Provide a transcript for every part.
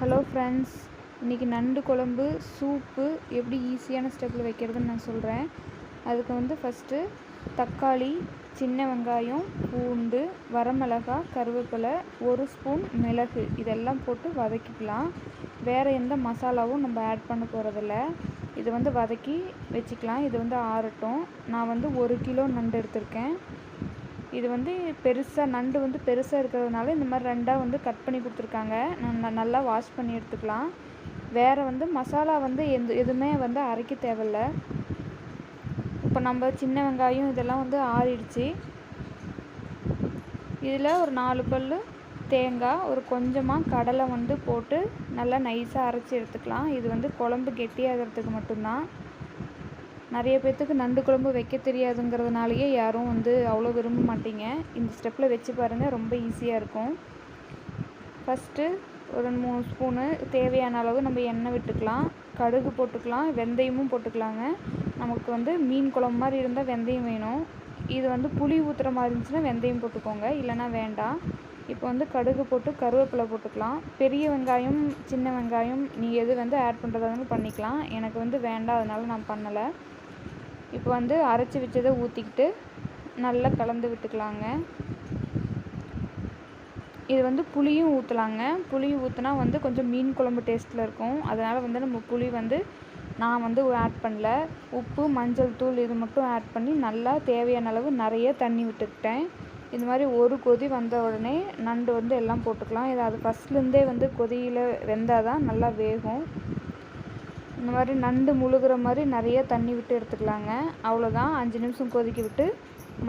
Hello friends இன்றைக்கி நண்டு குழம்பு சூப்பு எப்படி ஈஸியான ஸ்டெப்பில் வைக்கிறதுன்னு நான் சொல்கிறேன் அதுக்கு வந்து ஃபஸ்ட்டு தக்காளி சின்ன வெங்காயம் பூண்டு வரமிளகா கருவேப்பிலை ஒரு ஸ்பூன் மிளகு. இதெல்லாம் போட்டு வதக்கிக்கலாம். வேறு எந்த மசாலாவும் நம்ம ஆட் பண்ண போகிறதில்ல இது வந்து வதக்கி வச்சுக்கலாம். இது வந்து ஆறட்டும். நான் வந்து ஒரு கிலோ நண்டு எடுத்திருக்கேன். இது வந்து பெருசாக நண்டு வந்து பெருசாக இருக்கிறதுனால இந்த மாதிரி ரெண்டாக வந்து கட் பண்ணி கொடுத்துருக்காங்க. நல்லா வாஷ் பண்ணி எடுத்துக்கலாம். வேறு வந்து மசாலா வந்து எந்த எதுவுமே வந்து அரைக்க தேவையில்ல. இப்போ நம்ம சின்ன வெங்காயம் இதெல்லாம் வந்து ஆறிடுச்சு. இதில் ஒரு நாலு பல் தேங்காய் ஒரு கொஞ்சமாக கடலை வந்து போட்டு நல்லா நைஸாக அரைச்சி எடுத்துக்கலாம். இது வந்து குழம்பு கெட்டியாகிறதுக்கு மட்டும்தான். நிறைய பேர்த்துக்கு நண்டு குழம்பு வைக்க தெரியாதுங்கிறதுனாலயே யாரும் வந்து அவ்வளோ விரும்ப மாட்டீங்க. இந்த ஸ்டெப்பில் வச்சு பாருங்கள் ரொம்ப ஈஸியாக இருக்கும். ஃபஸ்ட்டு ஒரு ரெண்டு மூணு ஸ்பூனு தேவையான அளவு நம்ம எண்ணெய் விட்டுக்கலாம். கடுகு போட்டுக்கலாம் வெந்தயமும் போட்டுக்கலாங்க. நமக்கு வந்து மீன் குழம்பு மாதிரி இருந்தால் வெந்தயம் வேணும். இது வந்து புளி ஊற்றுற மாதிரி இருந்துச்சுன்னா வெந்தயம் போட்டுக்கோங்க இல்லைனா வேண்டாம். இப்போ வந்து கடுகு போட்டு கருவேப்பிலை போட்டுக்கலாம். பெரிய வெங்காயம் சின்ன வெங்காயம் நீ எது வந்து ஆட் பண்ணுறதா இருந்தாலும் பண்ணிக்கலாம். எனக்கு வந்து வேண்டாம் அதனால் நான் பண்ணலை. இப்போ வந்து அரைச்சி வச்சதை ஊற்றிக்கிட்டு நல்லா கலந்து விட்டுக்கலாங்க. இது வந்து புளியும் ஊற்றலாங்க புளி ஊற்றினா வந்து கொஞ்சம் மீன் குழம்பு டேஸ்ட்டில் இருக்கும். அதனால் வந்து நம்ம புளி வந்து நான் வந்து ஆட் பண்ணல. உப்பு மஞ்சள் தூள் இது மட்டும் ஆட் பண்ணி நல்லா தேவையான அளவு நிறைய தண்ணி விட்டுக்கிட்டேன். இந்த மாதிரி ஒரு கொதி வந்த உடனே நண்டு வந்து எல்லாம் போட்டுக்கலாம். இது அது ஃபஸ்ட்லேருந்தே வந்து கொதியில் வெந்தால் தான் நல்லா வேகும். இந்த மாதிரி நண்டு முழுகிற மாதிரி நிறைய தண்ணி விட்டு எடுத்துக்கலாங்க. அவ்வளோதான். அஞ்சு நிமிஷம் கொதிக்க விட்டு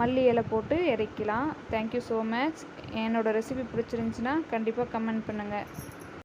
மல்லி இலை போட்டு இறக்கலாம். தேங்க்யூ ஸோ மச் என்னோடய ரெசிபி பிடிச்சிருந்துச்சின்னா கண்டிப்பாக கமெண்ட் பண்ணுங்கள்